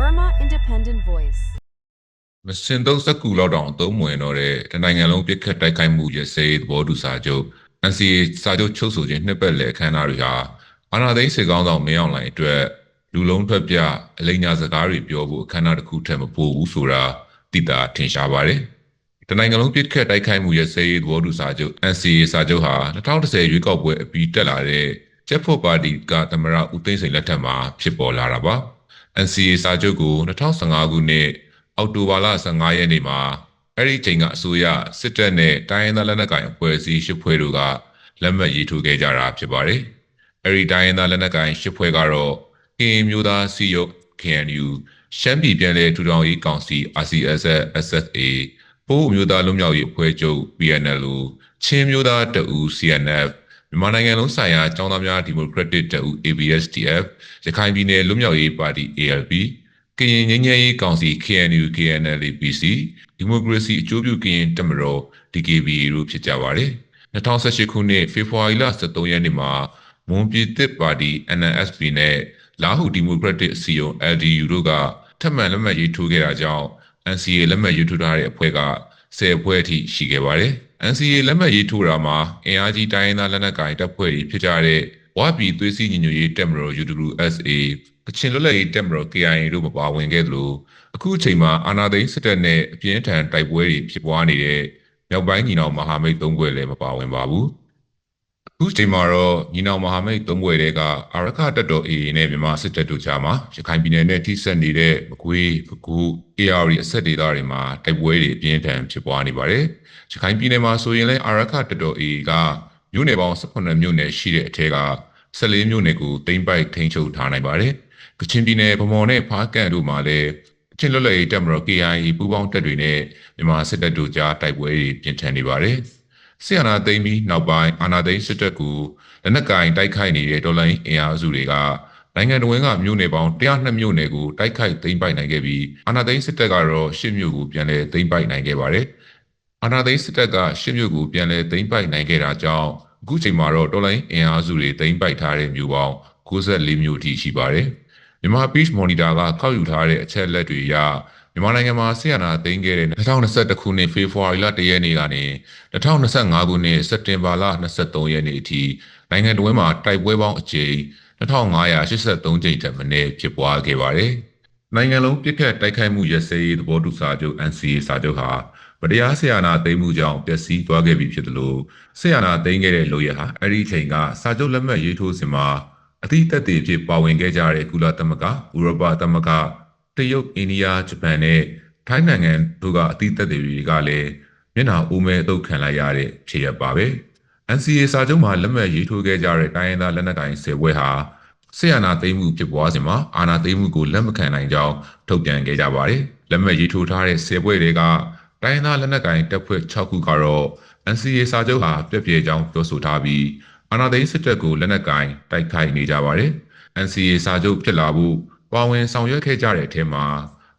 Burma Independent Voice. မစင်သုံးစက္ကူလောက်တောင်အသုံးမဝင်တော့တဲ့တနိုင်ငံလုံးပြစ်ခတ်တိုက်ခိုက်မှုရစေသဘောတူစာချုပ် NCA စာချုပ်ချုပ်ဆိုခြင်းနှစ်ပတ်လည်အခမ်းအနားတွေဟာအာဏာသိမ်းစစ်ကောင်းဆောင်မင်းအောင်လှိုင်အတွက်လူလုံးထွက်ပြအလိညာစကားတွေပြောဖို့အခမ်းအနားတစ်ခုထက်မပိုဘူးဆိုတာသိတာထင်ရှားပါတယ်။တနိုင်ငံလုံးပြစ်ခတ်တိုက်ခိုက်မှုရစေသဘောတူစာချုပ် NCA စာချုပ်ဟာ2010ရွေးကောက်ပွဲအပြီးတက်လာတဲ့ချက်ဖို့ပါတီကသမရဦးသိန်းစိန်လက်ထက်မှာဖြစ်ပေါ်လာတာပါ။ NCA စာချုပ်ကို2015ခုနှစ်အောက်တိုဘာလ15ရက်နေ့မှာအဲ့ဒီချိန်ကအစိုးရစစ်တပ်နဲ့တိုင်းရင်းသားလက်နက်ကိုင်အဖွဲ့အစည်းရှစ်ဖွဲ့တို့ကလက်မှတ်ရေးထိုးခဲ့ကြတာဖြစ်ပါတယ်။အဲ့ဒီတိုင်းရင်းသားလက်နက်ကိုင်ရှစ်ဖွဲ့ကတော့ကရင်မျိုးသားစီယုတ် KNU ရှမ်းပြည်ပြည်နယ်ထူထောင်ရေးကောင်စီ RCSS SSA ပိုးမျိုးသားလွတ်မြောက်ရေးအဖွဲ့ချုပ် PNLO ချင်းမျိုးသားတအူ CNF မြန်မာနိုင်ငံလုံးဆိုင်ရာចောင်းသားများဒီမိုကရက်တစ်တပ်ဦး ABSDF ရခိုင်ပြည်နယ်လွတ်မြောက်ရေးပါတီ ALP ကရင်ငြိမ်းချမ်းရေးကောင်စီ KNU KNLPC ဒီမိုကရေစီအကျိုးပြုကရင်တပ်မတော် DKBA တို့ဖြစ်ကြပါတယ်2018ခုနှစ်ဖေဖော်ဝါရီလ23ရက်နေ့မှာမွန်ပြည်သစ်ပါတီ NNSP နဲ့လာဟုဒီမိုကရက်တစ်အစည်းအရုံး LDU တို့ကထပ်မံလက်မှတ်ရေးထိုးခဲ့တာကြောင့် NCA လက်မှတ်ရေးထိုးထားတဲ့အဖွဲ့က10အဖွဲ့အထိရှိခဲ့ပါတယ်။ NCA လက်မှတ်ရေးထိုးတာမှာအင်အားကြီးတိုင်းရင်းသားလက်နက်ကိုင်တပ်ဖွဲ့တွေဖြစ်ကြတဲ့ဝါပြည်သွေးစည်းညီညွတ်ရေးတပ်မတော် UWSA ကချင်လွတ်လပ်ရေးတပ်မတော် KIA တို့မပါဝင်ခဲ့သလိုအခုအချိန်မှာအာဏာသိမ်းစစ်တပ်နဲ့အပြင်းထန်တိုက်ပွဲတွေဖြစ်ပွားနေတဲ့မြောက်ပိုင်းညီနောင်မဟာမိတ်သုံးဘွဲလည်းမပါဝင်ပါဘူး။အ ခုချိန်မှာတော့ညီနောင်မဟာမိတ်သုံးဘွဲတွေကအာရခတပ်တော် AA နဲ့မြန်မာစစ်တပ်တို့ကြားမှာရခိုင်ပြည်နယ်နဲ့ထိစပ်နေတဲ့မကွေးပကူ AR အဆက်ဒေသတွေမှာတိုက်ပွဲတွေအပြင်းထန်ဖြစ်ပွားနေပါတယ်။ရခိုင်ပြည်နယ်မှာဆိုရင်လည်းအာရခတပ်တော် AA ကမြို့နယ်ပေါင်း18မြို့နယ်ရှိတဲ့အထက်က14မြို့နယ်ကိုတိမ့်ပိုက်ထိန်းချုပ်ထားနိုင်ပါတယ်။ကချင်ပြည်နယ်ဗမော်နဲ့ဖားကန့်တို့မှာလည်းချင်းလွတ်လပ်ရေးတပ်မတော် KIA ပူးပေါင်းတပ်တွေနဲ့မြန်မာစစ်တပ်တို့ကြားတိုက်ပွဲတွေပြင်းထန်နေပါတယ်။ ဆီယနာသိမ်းပြီးနောက်ပိုင်းအာနာသိမ်းစစ်တပ်ကလက်နက်ကင်တိုက်ခိုက်နေတဲ့ဒေါ်လာအင်အားစုတွေကနိုင်ငံတော်ဝင်ကမြို့နယ်ပေါင်း102မြို့နယ်ကိုတိုက်ခိုက်သိမ်းပိုက်နိုင်ခဲ့ပြီးအာနာသိမ်းစစ်တပ်ကတော့10မြို့ကိုပြန်လည်သိမ်းပိုက်နိုင်ခဲ့ပါတယ်။အာနာသိမ်းစစ်တပ်က10မြို့ကိုပြန်လည်သိမ်းပိုက်နိုင်ခဲ့တာကြောင့်အခုချိန်မှာတော့တော်လိုင်းအင်အားစုတွေသိမ်းပိုက်ထားတဲ့မြို့ပေါင်း94မြို့အထိရှိပါတယ်။မြန်မာ Peach Monitor ကကောက်ယူထားတဲ့အချက်လက်တွေအရ မြန်မာနိုင်ငံမှာဆီယနာသိမ်းခဲ့တဲ့2021ခုနှစ်ဖေဖော်ဝါရီလ1ရက်နေ့ကနေ2025ခုနှစ်စက်တင်ဘာလ23ရက်နေ့အထိနိုင်ငံတော်မှာတိုက်ပွဲပေါင်းအကြိမ်2583ကြိမ်ထက်မနည်းဖြစ်ပွားခဲ့ပါတယ်။နိုင်ငံလုံးပြစ်ခတ်တိုက်ခိုက်မှုရစဲရေးသဘောတူစာချုပ် NCA စာချုပ်ဟာဗတရားဆရာနာသိမ်းမှုကြောင့်ပျက်စီးသွားခဲ့ပြီဖြစ်တယ်လို့ဆရာနာသိမ်းခဲ့တဲ့လူရဟာအဲ့ဒီချိန်ကစာချုပ်လက်မှတ်ရေးထိုးစဉ်မှာအသည့်သက်တည်ဖြစ်ပါဝင်ခဲ့ကြတဲ့ကုလသမဂ္ဂဥရောပသမဂ္ဂ တရုတ်အိန္ဒိယဂျပန်နဲ့ထိုင်းနိုင်ငံတို့ကအသည့်သက်တည်တွေကလည်းမျက်နှာအိုးမဲအုပ်ခံလိုက်ရတဲ့ဖြစ်ရပါပဲ NCA စာချုပ်မှာလက်မှတ်ရေးထိုးခဲ့ကြတဲ့တိုင်းရင်းသားလက်နက်ကိုင်၁၀ဘွဲဟာဆီယနာသိမ်းမှုဖြစ်ပွားစဉ်မှာအာဏာသိမ်းမှုကိုလက်မခံနိုင်ကြောင်းထုတ်ပြန်ခဲ့ကြပါတယ်လက်မှတ်ရေးထိုးထားတဲ့၁၀ဘွဲတွေကတိုင်းသားလက်နက်ကိုင်တပ်ဖွဲ့6ခုကတော့ NCA စာချုပ်ဟာပြည့်ပြည့်ကြောင်းပြောဆိုထားပြီးအာဏာသိမ်းစစ်တပ်ကိုလက်နက်ကိုင်တိုက်ခိုက်နေကြပါတယ်။ NCA စာချုပ်ဖြစ်လာဖို့ ပါဝင်ဆောင်ရွက်ခဲ့ကြတဲ့အထက်မှာ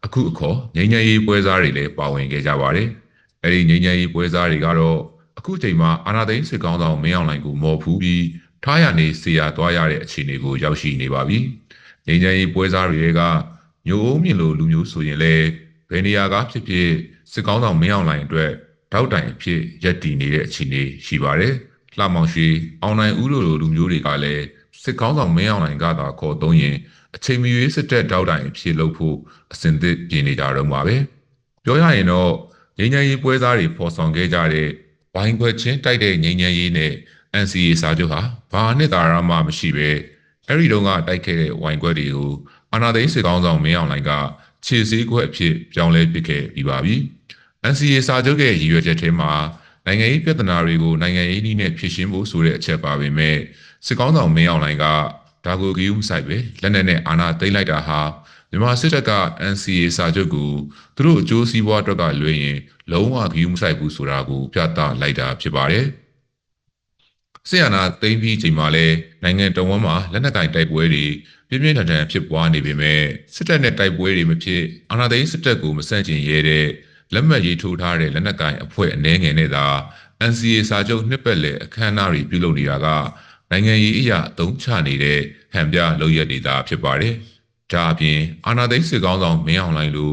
အခုအခေါ်ငြိမ်းချမ်းရေးပွဲစားတွေလည်းပါဝင်ခဲ့ကြပါတယ်။အဲဒီငြိမ်းချမ်းရေးပွဲစားတွေကတော့အခုချိန်မှာအာဏာသိမ်းစစ်ကောင်ဆောင်မင်းအောင်လှိုင်ကိုမော်ဖူးပြီးထားရနေစီရသွားရတဲ့အခြေအနေကိုရောက်ရှိနေပါပြီ။ငြိမ်းချမ်းရေးပွဲစားတွေကညိုအုံးမြင့်လိုလူမျိုးဆိုရင်လည်းဘယ်နေရာကဖြစ်ဖြစ်စစ်ကောင်းဆောင်မင်းအောင်လှိုင်အတွက်တောက်တိုင်အဖြစ်ရက်တည်နေတဲ့အခြေအနေရှိပါတယ်။လှမောင်ရှိအောင်နိုင်ဦးလိုလိုလူမျိုးတွေကလည်းစစ်ကောင်းဆောင်မင်းအောင်လှိုင်ကသာခေါ်သုံးရင် အချိန်မီရေးစစ်တပ်တောက်တိုင်အဖြစ်လုပ်ဖို့အစဉ်သစ်ပြင်နေကြတော့မှာပဲ။ပြောရရင်တော့ငြိမ်းချမ်းရေးပွဲစားတွေဖော်ဆောင်ခဲ့ကြတဲ့ဘိုင်းခွဲချင်းတိုက်တဲ့ငြိမ်းချမ်းရေးနဲ့ NCA စာချုပ်ဟာဘာနှစ်သာရမှမရှိပဲအဲ့ဒီတုန်းကတိုက်ခဲ့တဲ့ဝိုင်ခွဲတွေကိုအာနာသိန်းစစ်ကောင်းဆောင်မင်းအောင်လှိုင်ကခြေစည်းခွက်အဖြစ်ပြောင်းလဲပစ်ခဲ့ပြီးပါပြီ။ NCA စာချုပ်ရဲ့ရည်ရွယ်ချက်ထဲမှာနိုင်ငံရေးပြဿနာတွေကိုနိုင်ငံရေးနည်းနဲ့ဖြေရှင်းဖို့ဆိုတဲ့အချက်ပါပဲမဲ့စစ်ကောင်းဆောင်မင်းအောင်လှိုင်က ဒါကိုဂရုမစိုက်ပဲလက်နက်နဲ့အာဏာသိမ်းလိုက်တာဟာမြန်မာစစ်တပ်က NCA စာချုပ်ကိုသူတို့အကျိုးစီးပွားအတွက်ကလွှဲရင် လုံးဝဂရုမစိုက်ဘူးဆိုတာကိုပြသလိုက်တာဖြစ်ပါတယ်။ဆီယနာသိမ်းပြီးချိန်မှာလဲနိုင်ငံတော်ဝန်မှာလက်နက်ကင်တိုက်ပွဲတွေပြင်းပြင်းထန်ထန်ဖြစ်ပွားနေပေမဲ့စစ်တပ်နဲ့တိုက်ပွဲတွေမဖြစ်အာဏာသိမ်းစစ်တပ်ကိုမဆန့်ကျင်ရဲတဲ့လက်မှတ်ရေးထိုးထားတဲ့လက်နက်ကင်အဖွဲ့အနှဲငယ်နဲ့သာ NCA စာချုပ်နှစ်ပတ်လည်အခမ်းအနားတွေပြုလုပ်နေတာက နိုင်ငံရေးအရာအသုံးချနေတဲ့ဟန်ပြလုပ်ရက်တွေသာဖြစ်ပါတယ်။ထဒါအပြင်အာနာသိန်းစစ်ကောင်းဆောင်မင်းအောင်လှိုင်လို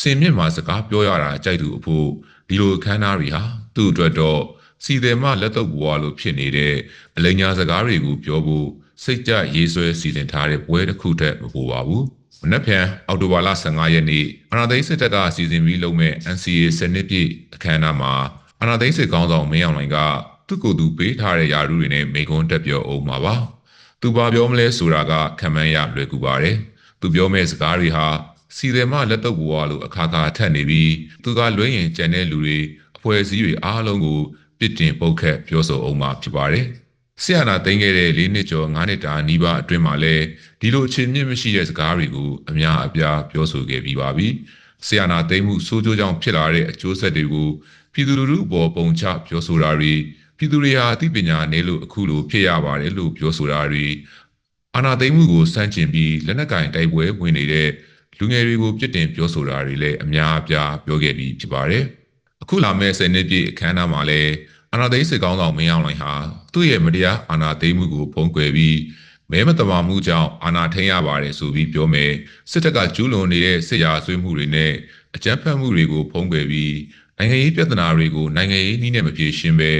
စင်မြင့်မှာစကားပြောရတာကြိုက်သူအဖို့ဒီလိုအခမ်းအနားတွေဟာသူ့အတွက်တော့စီတယ်မလက်တော့ဘွားလိုဖြစ်နေတဲ့အလိညာစကားတွေကိုပြောဖို့စိတ်ကြရေးဆွဲစီစဉ်ထားတဲ့ပွဲတစ်ခုတည်းမပေါ်ပါဘူးမနက်ဖြန်အောက်တိုဘာလ15ရက်နေ့အာနာသိန်းစစ်တပ်ကစီစဉ်ပြီးလုပ်မဲ့ NCA စနစ်ပြည့်အခမ်းအနားမှာအာနာသိန်းစစ်ကောင်းဆောင်မင်းအောင်လှိုင်က သူ့ကိုယ်သူပေးထားတဲ့ယာရုတွေနဲ့မိန့်ခွန်းတက်ပြောအောင်ပါပါသူဘာပြောမလဲဆိုတာကခံမှန်းရလွယ်ကူပါတယ်သူပြောမဲ့စကားတွေဟာစီတယ်မလက်တော့ဘွားလိုအခါခါထက်နေပြီးသူကလွှဲရင်ကြံတဲ့လူတွေအဖွဲ့အစည်းတွေအားလုံးကိုပြစ်တင်ပုတ်ခတ်ပြောဆိုအောင်မှာဖြစ်ပါတယ်ဆရာနာသိမ်းခဲ့တဲ့၄နှစ်ကျော်၅နှစ်တာနီးပါးအတွင်းမှာလဲဒီလိုအချင်းမြင့်မရှိတဲ့စကားတွေကိုအများအပြားပြောဆိုခဲ့ပြီးပါပြီဆရာနာသိမ်းမှုစိုးကျိုးကြောင့်ဖြစ်လာတဲ့အကျိုးဆက်တွေကိုပြည်သူလူထုအပေါ်ပုံချပြောဆိုတာတွေ ပြည်သူတွေဟာအသိပညာနဲ့လို့အခုလိုဖြစ်ရပါတယ်လို့ပြောဆိုတာတွေအာနာသိမ်းမှုကိုစန့်ကျင်ပြီးလက်နက်ကင်တိုက်ပွဲဝင်နေတဲ့လူငယ်တွေကိုပြစ်တင်ပြောဆိုတာတွေလည်းအများအပြားပြောခဲ့ပြီးဖြစ်ပါတယ်အခုလာမယ့်ဆယ်နှစ်ပြည့်အခမ်းအနားမှာလည်းအာနာသိန်းစစ်ကောင်းဆောင်မင်းအောင်လှိုင်ဟာသူ့ရဲ့မတရားအာနာသိမ်းမှုကိုဖုံးကွယ်ပြီးမဲမတမာမှုကြောင့်အာနာထိန်ရပါတယ်ဆိုပြီးပြောမယ်စစ်တပ်ကကျူးလွန်နေတဲ့စစ်ရာဆွေးမှုတွေနဲ့အကြမ်းဖက်မှုတွေကိုဖုံးကွယ်ပြီး နိုင်ငံရေးပြဿနာတွေကိုနိုင်ငံရေးနည်းနဲ့မဖြေရှင်းဘဲ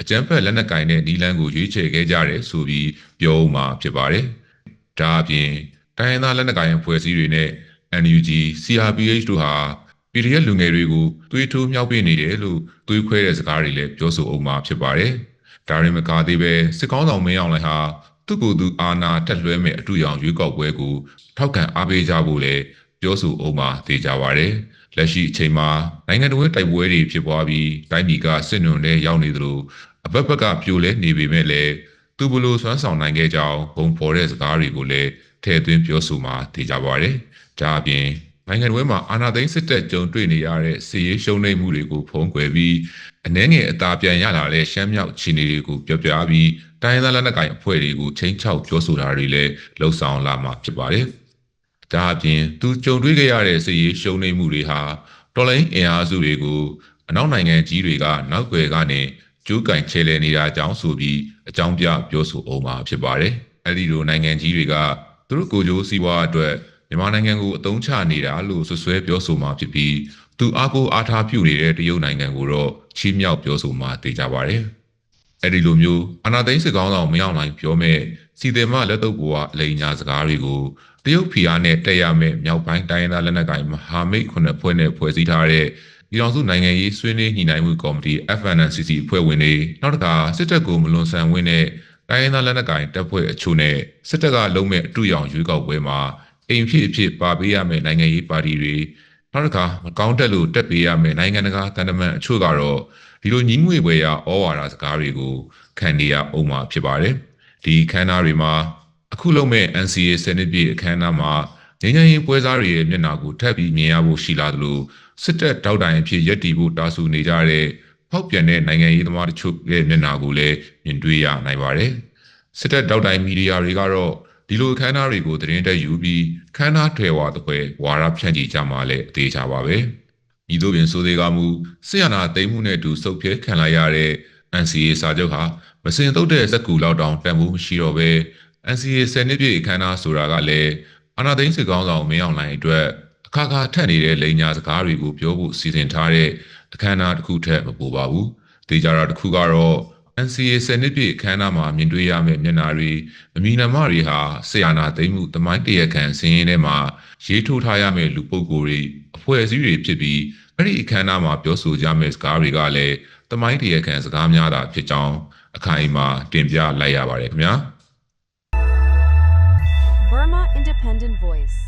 အကြမ်းဖက်လက်နက်ကင်တဲ့နီလန်းကိုရွေးချယ်ခဲ့ကြတယ်ဆိုပြီးပြောဦးမှာဖြစ်ပါတယ်ဒါအပြင်တိုင်းရင်းသားလက်နက်ကင်အဖွဲ့အစည်းတွေနဲ့ NUG CRPH တို့ဟာ PDF လူငယ်တွေကိုသွေးထိုးမြောက်ပေးနေတယ်လို့သွေးခွဲတဲ့စကားတွေလည်းပြောဆိုအောင်မှာဖြစ်ပါတယ်။ဒါရင်မကားသေးပဲစစ်ကောင်းဆောင်မင်းအောင်လှိုင်ဟာသူ့ကိုယ်သူအာဏာတက်လွှဲမဲ့အတူရောင်ရွေးကောက်ပွဲကိုထောက်ခံအားပေးကြဖို့လည်း ပြောဆိုအောင်မှာသိကြပါတယ်။လက်ရှိအချိန်မှာနိုင်ငံတော်ရဲ့တိုက်ပွဲတွေဖြစ်ပွားပြီးတိုင်းပြည်ကစစ်နွန်တဲ့ရောက်နေသလိုအဘက်ဘက်ကပြိုလဲနေပေမဲ့လည်းသူဘလို့စွမ်းဆောင်နိုင်ခဲ့ကြောင်းဘုံဖော်တဲ့စကားတွေကိုလည်းထည့်သွင်းပြောဆိုမှာသိကြပါတယ်။ဒါအပြင်နိုင်ငံတော်မှာအာဏာသိမ်းစစ်တပ်ကြုံတွေ့နေရတဲ့စီရေးရှုံးနိမ့်မှုတွေကိုဖုံးကွယ်ပြီးအနှဲငယ်အသာပြန်ရလာတဲ့ရှမ်းမြောက်ခြေနေတွေကိုပြောပြပြီးတိုင်းရင်းသားလက်နက်ကိုင်အဖွဲ့တွေကိုချိန်ချောက်ပြောဆိုတာတွေလည်းလှုံ့ဆော်လာမှာဖြစ်ပါတယ်။ ဒါအပြင်သူကြုံတွေ့ခဲ့ရတဲ့စီရေးရှုံးနိမ့်မှုတွေဟာတော်လိုင်းအင်အားစုတွေကိုအနောက်နိုင်ငံကြီးတွေကနောက်ွယ်ကနေကျိုးကင်ချဲလဲနေတာကြောင်းဆိုပြီးအကြောင်းပြပြောဆိုအောင်မှာဖြစ်ပါတယ်။အဲဒီလိုနိုင်ငံကြီးတွေကသူတို့ကိုယ်ကျိုးစီးပွားအတွက်မြန်မာနိုင်ငံကိုအသုံးချနေတာလို့ဆွဆွဲပြောဆိုမှာဖြစ်ပြီးသူအားကိုးအားထားပြုနေတဲ့တရုတ်နိုင်ငံကိုတော့ချီးမြှောက်ပြောဆိုမှာသိကြပါတယ်။ အဲဒီလိုမျိုးအာနာသိန်းစစ်ကောင်းဆောင်မရောက်နိုင်ပြောမဲ့စီတယ်မလက်တော့ဘောကအလိန်ညာစကားတွေကိုတရုတ်ဖီအားနဲ့တက်ရမဲ့မြောက်ပိုင်းတိုင်းရင်းသားလက်နက်ကိုင်မဟာမိတ်ခုနှစ်ဖွဲ့နဲ့ဖွဲ့စည်းထားတဲ့ပြည်တော်စုနိုင်ငံရေးဆွေးနွေးညှိနှိုင်းမှုကော်မတီ FNCC အဖွဲ့ဝင်တွေနောက်တစ်ခါစစ်တပ်ကိုမလွန်ဆန်ဝင်းတဲ့တိုင်းရင်းသားလက်နက်ကိုင်တပ်ဖွဲ့အချို့နဲ့စစ်တပ်ကလုံးမဲ့အတူရောင်ရွေးကောက်ပွဲမှာအိမ်ဖြစ်အဖြစ်ပါပေးရမယ့်နိုင်ငံရေးပါတီတွေ နောက်တစ်ခါမကောင်းတက်လို့တက်ပေးရမယ့်နိုင်ငံတကာတန်တမန်အချို့ကတော့ဒီလိုညီးငွေပွဲရဩဝါဒစကားတွေကိုခံနေရအောင်မှာဖြစ်ပါတယ်ဒီခန်းသားတွေမှာအခုလုံးမဲ့ NCA စနစ်ပြည့်အခမ်းအနားမှာငញ្ញရင်ပွဲစားတွေရဲ့မျက်နှာကိုထပ်ပြီးမြင်ရဖို့ရှိလာသလိုစစ်တပ်တောက်တိုင်အဖြစ်ရက်တီဖို့တာဆူနေကြတဲ့ဖောက်ပြန်တဲ့နိုင်ငံရေးသမားတချို့ရဲ့မျက်နှာကိုလည်းမြင်တွေ့ရနိုင်ပါတယ်စစ်တပ်တောက်တိုင်မီဒီယာတွေကတော့ ဒီလိုခန်းသားတွေကိုသတင်းတက်ယူပြီးခန်းသားထွယ်ဝါတဲ့ပွဲဝါရဖြန့်ချီကြမှာလည်းအသေးချပါပဲဤသို့ပင်ဆိုသေးကမူဆီယနာတိမ်မှုနဲ့အတူစုပ်ပြဲခံလိုက်ရတဲ့ NCA စာချုပ်ဟာမစင်တုတ်တဲ့စက်ကူလောက်တောင်တန်ဖို့မရှိတော့ပဲ NCA ဆယ်နှစ်ပြည့်အခမ်းအနားဆိုတာကလည်းအာနာသိန်းစစ်ကောင်းဆောင်မင်းအောင်လှိုင်အတွက်အခါခါထက်နေတဲ့လိန်ညာစကားတွေကိုပြောဖို့စီစဉ်ထားတဲ့အခမ်းအနားတစ်ခုထက်မပိုပါဘူး။တေချာတာတစ်ခုကတော့ NCA ဆယ်နှစ်ပြည့်အခမ်းအနားမှာမြင်တွေ့ရမယ့်မျက်နှာတွေအမီနာမတွေဟာဆီယနာသိမ်းမှုတမိုင်းတရခံစင်းရင်းထဲမှာရေးထိုးထားရမယ့်လူပုဂ္ဂိုလ်တွေအဖွဲ့အစည်းတွေဖြစ်ပြီးအဲ့ဒီအခမ်းအနားမှာပြောဆိုကြမယ့်စကားတွေကလည်းတမိုင်းတရခံစကားများတာဖြစ်ကြောင်းအခိုင်အမာတင်ပြလိုက်ရပါတယ်ခင်ဗျာ။ Burma Independent Voice.